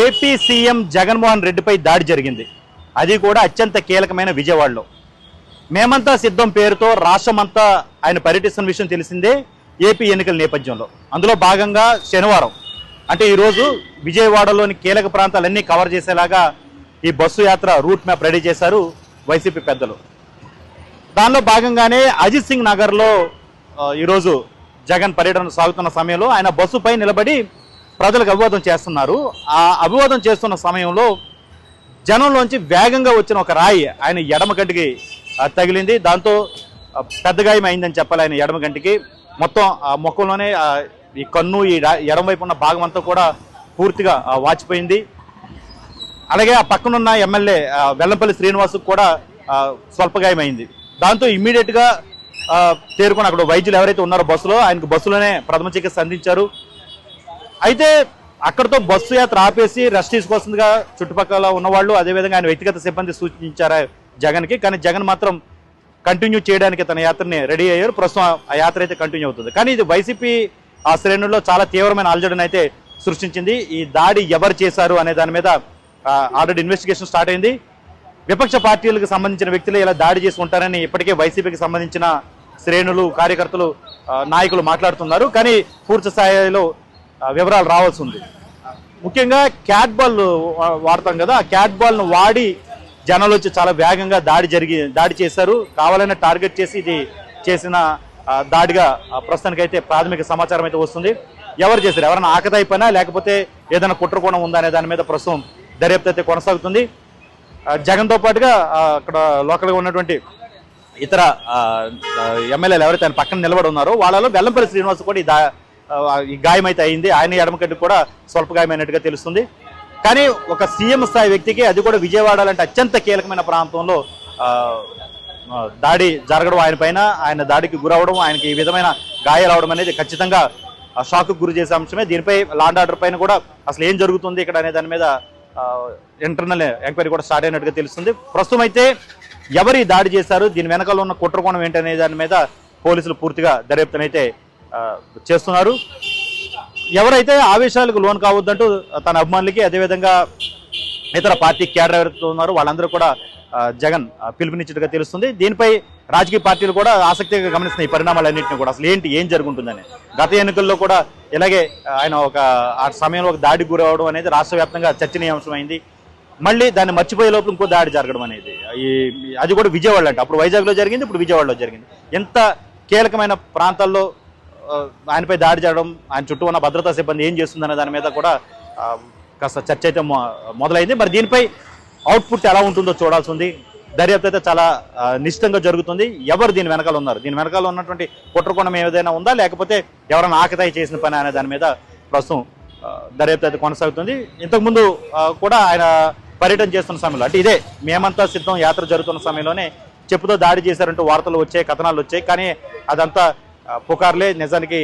AP CM Jaganmohan రెడ్డిపై దాడి జరిగింది. అది కూడా అత్యంత కీలకమైన విజయవాడలో. మేమంతా సిద్ధం పేరుతో రాష్ట్రమంతా ఆయన పర్యటిస్తున్న విషయం తెలిసిందే ఏపీ ఎన్నికల నేపథ్యంలో. అందులో భాగంగా శనివారం అంటే ఈరోజు విజయవాడలోని కీలక ప్రాంతాలన్నీ కవర్ చేసేలాగా ఈ బస్సు యాత్ర రూట్ మ్యాప్ రెడీ చేశారు వైసీపీ పెద్దలు. దానిలో భాగంగానే అజిత్ సింగ్ నగర్లో ఈరోజు జగన్ పర్యటన సాగుతున్న సమయంలో ఆయన బస్సుపై నిలబడి ప్రజలకు అభివాదం చేస్తున్నారు. ఆ అభివాదం చేస్తున్న సమయంలో జనంలోంచి వేగంగా వచ్చిన ఒక రాయి ఆయన ఎడమ తగిలింది. దాంతో పెద్ద గాయం అయిందని చెప్పాలి ఆయన ఎడమ మొత్తం ఆ ముఖంలోనే ఈ కన్ను ఈ ఎడమవైపు వైపు ఉన్న భాగం అంతా కూడా పూర్తిగా వాచిపోయింది. అలాగే ఆ పక్కనున్న ఎమ్మెల్యే వెల్లంపల్లి శ్రీనివాస్ కూడా స్వల్పగాయమైంది. దాంతో ఇమ్మీడియట్గా తేరుకుని అక్కడ వైద్యులు ఎవరైతే ఉన్నారో బస్సులో ఆయనకు బస్సులోనే ప్రథమ చికిత్స అందించారు. అయితే అక్కడతో బస్సు యాత్ర ఆపేసి రెస్ట్ తీసుకోవాల్సిందిగా చుట్టుపక్కల ఉన్నవాళ్ళు. అదేవిధంగా ఆయన వ్యక్తిగత సిబ్బంది సూచించారు జగన్కి. కానీ జగన్ మాత్రం కంటిన్యూ చేయడానికి తన యాత్రని రెడీ అయ్యారు. ప్రస్తుతం ఆ యాత్ర అయితే కంటిన్యూ అవుతుంది. కానీ ఇది వైసీపీ ఆ శ్రేణుల్లో చాలా తీవ్రమైన అలజడిని అయితే సృష్టించింది. ఈ దాడి ఎవరు చేశారు అనే దాని మీద ఆల్రెడీ ఇన్వెస్టిగేషన్ స్టార్ట్ అయింది. విపక్ష పార్టీలకు సంబంధించిన వ్యక్తులు ఇలా దాడి చేసి ఉంటారని ఇప్పటికే వైసీపీకి సంబంధించిన శ్రేణులు కార్యకర్తలు నాయకులు మాట్లాడుతున్నారు. కానీ పూర్తి స్థాయిలో వివరాలు రావాల్సి ఉంది. ముఖ్యంగా క్యాట్ బాల్ వా- వాడతాం కదా ఆ క్యాట్ బాల్ను వాడి జనాలు వచ్చి చాలా వేగంగా దాడి జరిగి దాడి చేశారు. కావాలనే టార్గెట్ చేసి ఇది చేసిన దాడిగా ఆ, ప్రస్తుతానికైతే ప్రాథమిక సమాచారం అయితే వస్తుంది. ఎవరు చేశారు? ఎవరైనా ఆకతాయి లేకపోతే ఏదైనా కుట్రకోణం ఉందా అనే దాని మీద ప్రస్తుతం దర్యాప్తు అయితే కొనసాగుతుంది. జగన్తో పాటుగా అక్కడ లోకల్గా ఉన్నటువంటి ఇతర ఎమ్మెల్యేలు ఎవరైతే ఆయన పక్కన నిలబడి ఉన్నారో వాళ్ళలో వెల్లంపల్లి శ్రీనివాస్ కూడా ఈ గాయం అయితే అయింది. ఆయన ఎడమకడ్డి కూడా స్వల్ప గాయమైనట్టుగా తెలుస్తుంది. కానీ ఒక సీఎం స్థాయి వ్యక్తికి అది కూడా విజయవాడ లాంటి అత్యంత కీలకమైన ప్రాంతంలో దాడి జరగడం ఆయన పైన ఆయన దాడికి గురవడం ఆయనకి ఈ విధమైన గాయాలు అవడం అనేది ఖచ్చితంగా షాక్ గురి చేసే అంశమే. దీనిపై లాండ్ ఆర్డర్ పైన కూడా అసలు ఏం జరుగుతుంది ఇక్కడ అనే దాని మీద ఇంటర్నల్ ఎంక్వైరీ కూడా స్టార్ట్ అయినట్టుగా తెలుస్తుంది. ప్రస్తుతం అయితే ఎవరి దాడి చేశారు దీని వెనకాల ఉన్న కుట్రకోణం ఏంటనే దాని మీద పోలీసులు పూర్తిగా దర్యాప్తునైతే చేస్తున్నారు. ఎవరైతే ఆవేశాలకు లోన్ కావద్దంటూ తన అభిమానులకి అదేవిధంగా ఇతర పార్టీ క్యాడర్ ఎవరైతే ఉన్నారో వాళ్ళందరూ కూడా జగన్ పిలుపునిచ్చినట్టుగా తెలుస్తుంది. దీనిపై రాజకీయ పార్టీలు కూడా ఆసక్తిగా గమనిస్తున్నాయి ఈ పరిణామాలన్నింటినీ కూడా అసలు ఏంటి ఏం జరుగుతుందని. గత ఎన్నికల్లో కూడా ఇలాగే ఆయన ఒక ఆ సమయంలో ఒక దాడి గురవడం అనేది రాష్ట్ర వ్యాప్తంగా చర్చనీయాంశమైంది. మళ్ళీ దాన్ని మర్చిపోయే లోపల ఇంకో దాడి జరగడం అనేది. ఈ అది కూడా విజయవాడ అంటే. అప్పుడు వైజాగ్లో జరిగింది ఇప్పుడు విజయవాడలో జరిగింది. ఎంత కీలకమైన ప్రాంతాల్లో ఆయనపై దాడి చేయడం ఆయన చుట్టూ ఉన్న భద్రతా సిబ్బంది ఏం చేస్తుందనే దాని మీద కూడా కాస్త చర్చ అయితే మొ- మొదలైంది. మరి దీనిపై అవుట్పుట్ ఎలా ఉంటుందో చూడాల్సి ఉంది దర్యాప్తు అయితే చాలా నిశ్చితంగా జరుగుతుంది. ఎవరు దీని వెనకాల ఉన్నారు? దీని వెనకాల ఉన్నటువంటి కుట్రకోణం ఏదైనా ఉందా? లేకపోతే ఎవరైనా ఆకతాయి చేసిన పని అనే దాని మీద ప్రస్తుతం దర్యాప్తు అయితే కొనసాగుతుంది. ఇంతకుముందు కూడా ఆయన పర్యటన చేస్తున్న సమయంలో అంటే ఇదే మేమంతా సిద్ధం యాత్ర జరుగుతున్న సమయంలోనే చెప్పుతో దాడి చేశారంటూ వార్తలు వచ్చాయి కథనాలు వచ్చాయి. కానీ అదంతా పుకార్లే నిజానికి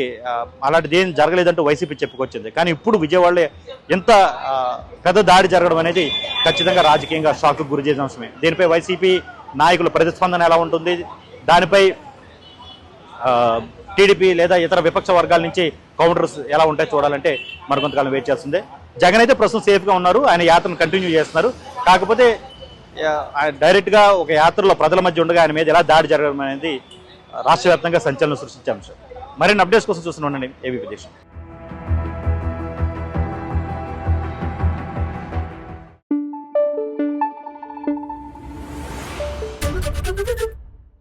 అలాంటిది ఏం జరగలేదంటూ వైసీపీ చెప్పుకొచ్చింది. కానీ ఇప్పుడు విజయవాడలో ఎంత పెద్ద దాడి జరగడం అనేది ఖచ్చితంగా రాజకీయంగా షాక్ గురి చేసిన అంశమే. దీనిపై వైసీపీ నాయకుల ప్రతిస్పందన ఎలా ఉంటుంది? దానిపై టీడీపీ లేదా ఇతర విపక్ష వర్గాల నుంచి కౌంటర్స్ ఎలా ఉంటాయి చూడాలంటే మరికొంతకాలం వెయిట్ చేస్తుంది. జగన్ అయితే ప్రస్తుతం సేఫ్గా ఉన్నారు. ఆయన యాత్రను కంటిన్యూ చేస్తున్నారు. కాకపోతే ఆయన డైరెక్ట్గా ఒక యాత్రలో ప్రజల మధ్య ఉండగా ఆయన మీద ఎలా దాడి జరగడం అనేది రాష్ట్ర వ్యాప్తంగా సంచలనం సృష్టించే అంశం మరిన్ని అప్డేట్స్ కోసం చూస్తూనే ఉండండి ఏబీపీ దేశం